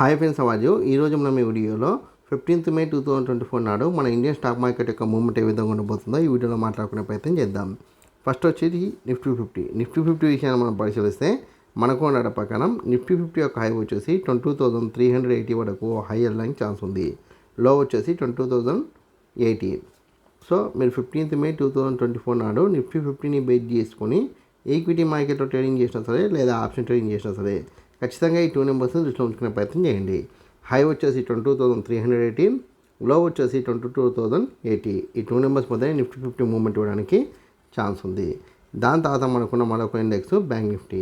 Hi friends అవాజు ఈరోజు మనం ఈ వీడియోలో fifteenth May two thousand twenty four నాడు మన ఇండియన్ స్టాక్ మార్కెట్ యొక్క మూమెంట్ ఏ విధంగా ఉండబోతుందో ఈ వీడియోలో మాట్లాడుకునే ప్రయత్నం చేద్దాం. ఫస్ట్ వచ్చేది నిఫ్టీ ఫిఫ్టీ నిఫ్టీ ఫిఫ్టీ విషయాన్ని మనం పరిశీలిస్తే మనకు ఉండడం ప్రకారం నిఫ్టీ ఫిఫ్టీ యొక్క హై వచ్చేసి twenty thousand three hundred eighty వరకు హై వెళ్ళడానికి ఛాన్స్ ఉంది. లో వచ్చేసి twenty two thousand eighty so మీరు fifteenth May two thousand twenty four నాడు నిఫ్టీ ఫిఫ్టీని బేస్ చేసుకొని ఈక్విటీ మార్కెట్లో ట్రేడింగ్ చేసినా సరే లేదా ఆప్షన్ ట్రేడింగ్ చేసినా సరే ఖచ్చితంగా ఈ టూ నెంబర్స్ని దృష్టిలో ఉంచుకునే ప్రయత్నం చేయండి. హై వచ్చేసి twenty two thousand three hundred eighty low వచ్చేసి ట్వంటీ టూ థౌసండ్ ఎయిటీ. ఈ టూ నెంబర్స్ మధ్య నిఫ్టీ ఫిఫ్టీ మూవ్మెంట్ ఇవ్వడానికి ఛాన్స్ ఉంది. దాని తర్వాత మనకున్న మరొక index bank Nifty.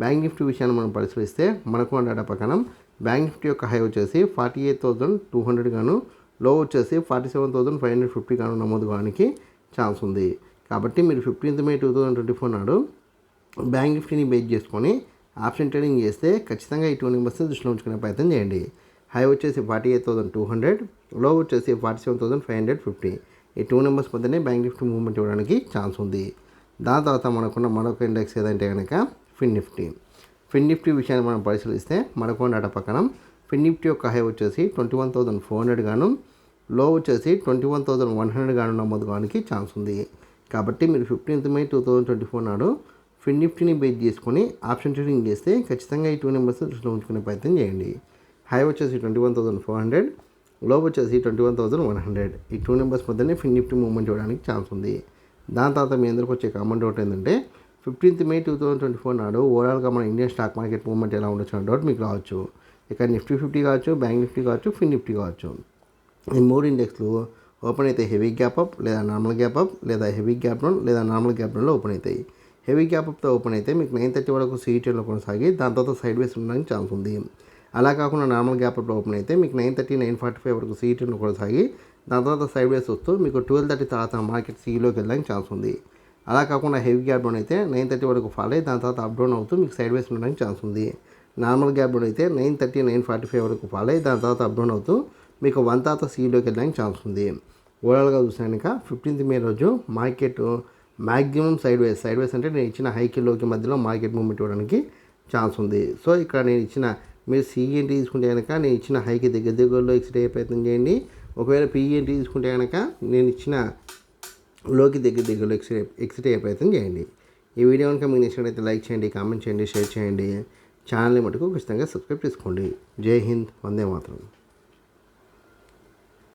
Bank Nifty విషయాన్ని మనం పరిశీలిస్తే మనకున్న డేటా ప్రకారం బ్యాంక్ నిఫ్టీ యొక్క హై వచ్చేసి forty eight thousand two hundred గాను లో వచ్చేసి forty seven thousand five hundred fifty గాను నమోదు కావడానికి ఛాన్స్ ఉంది. కాబట్టి మీరు fifteenth May two thousand twenty four నాడు బ్యాంక్ నిఫ్టీని బేస్ చేసుకొని ఆప్షన్ ట్రేడింగ్ చేస్తే ఖచ్చితంగా ఈ టూ నెంబర్స్ని దృష్టిలో ఉంచుకునే ప్రయత్నం చేయండి. హై వచ్చేసి ఫార్టీ ఎయిట్ థౌసండ్ టూ హండ్రెడ్లో వచ్చేసి forty seven thousand five hundred fifty. ఈ టూ నెంబర్స్ మధ్యనే బ్యాంక్ నిఫ్టీ మూవ్మెంట్ ఇవ్వడానికి ఛాన్స్ ఉంది. దాని తర్వాత మనకున్న మరొక ఇండెక్స్ ఏదంటే కనుక ఫిన్ నిఫ్టీ ఫిన్ నిఫ్టీ విషయాన్ని మనం పరిశీలిస్తే మరొక డాటా పక్కన ఫిన్ నిఫ్టీ యొక్క హై వచ్చేసి twenty one thousand four hundred గాను లో వచ్చేసి twenty one thousand one hundred గాను నమోదు కావడానికి ఛాన్స్ ఉంది. కాబట్టి మీరు fifteenth May two thousand twenty four నాడు ఫిన్ నిఫ్టీని బేస్ చేసుకొని ఆప్షన్ ట్రేడింగ్ చేస్తే ఖచ్చితంగా ఈ టూ నెంబర్స్ దృష్టిలో ఉంచుకునే ప్రయత్నం చేయండి. హై వచ్చేసి ట్వంటీ వన్ థౌసండ్ ఫోర్ హండ్రెడ్లో వచ్చేసి twenty one thousand one hundred. ఈ టూ నెంబర్స్ మధ్యనే ఫిన్ నిఫ్టీ మూవ్మెంట్ ఇవ్వడానికి ఛాన్స్ ఉంది. దాని తర్వాత మీ అందరికి వచ్చే కామన్ డౌట్ ఏంటంటే fifteenth May two thousand twenty four నాడు ఓవరాల్గా మన ఇండియన్ స్టాక్ మార్కెట్ మూవ్మెంట్ ఎలా ఉండొచ్చు అనే డౌట్ మీకు రావచ్చు. ఇక్కడ నిఫ్టీ ఫిఫ్టీ కావచ్చు బ్యాంక్ నిఫ్టీ కావచ్చు ఫిన్ నిఫ్టీ కావచ్చు. ఈ మూడు ఇండెక్స్లు ఓపెన్ అయితే హెవీ గ్యాప్ అప్ లేదా నార్మల్ గ్యాప్ అప్ లేదా హెవీ గ్యాప్ డౌన్ లేదా నార్మల్ గ్యాప్ డౌన్లో ఓపెన్ అవుతాయి. హెవీ గ్యాప్ అప్తో ఓపెన్ అయితే మీకు నైన్ థర్టీ వరకు సీఈటీలో కొనసాగి దాని తర్వాత సైడ్ వేస్ ఉండడానికి ఛాన్స్ ఉంది. అలా కాకుండా నార్మల్ గ్యాప్ అప్లో ఓపెన్ అయితే మీకు nine thirty nine forty five వరకు సీఈటీలో కొనసాగి దాని తర్వాత సైడ్ వేస్ వస్తూ మీకు ట్వెల్వ్ థర్టీ తర్వాత మార్కెట్ సీలోకి వెళ్ళడానికి ఛాన్స్ ఉంది. అలా కాకుండా హెవీ గ్యాప్ డౌన్ అయితే నైన్ థర్టీ వరకు ఫాల్ అయ్యి దాని తర్వాత అప్ డౌన్ అవుతూ మీకు సైడ్ వేస్ ఉండడానికి ఛాన్స్ ఉంది. నార్మల్ గ్యాప్ డౌన్ అయితే nine thirty nine forty five వరకు ఫాల్ అయ్యి దాని తర్వాత అప్ డౌన్ అవుతూ మీకు వన్ తర్వాత సీలోకి వెళ్ళడానికి ఛాన్స్ ఉంది. ఓవరాల్గా చూసాక ఫిఫ్టీన్త్ మే రోజు market maximum sideways sideways అంటే నేను ఇచ్చిన హైకిల్లోకి మధ్యలో మార్కెట్ మూమెంట్ ఇవ్వడానికి ఛాన్స్ ఉంది. సో ఇక్కడ నేను ఇచ్చిన మీరు సిఎన్టీ తీసుకుంటే కనుక నేను ఇచ్చిన హైకి దగ్గర దగ్గరలో ఎక్సిట్ అయ్యే ప్రయత్నం చేయండి. ఒకవేళ పిఎన్టీ తీసుకుంటే కనుక నేను ఇచ్చిన లోకి దగ్గర దగ్గరలో ఎక్సిట్ ఎక్సిట్ అయ్యే ప్రయత్నం చేయండి. ఈ వీడియో కనుక మీకు నచ్చినట్లయితే లైక్ చేయండి కామెంట్ చేయండి షేర్ చేయండి. ఛానల్ని మటుకు ఖచ్చితంగా సబ్స్క్రైబ్ చేసుకోండి. జై హింద్ వందే మాత్రం.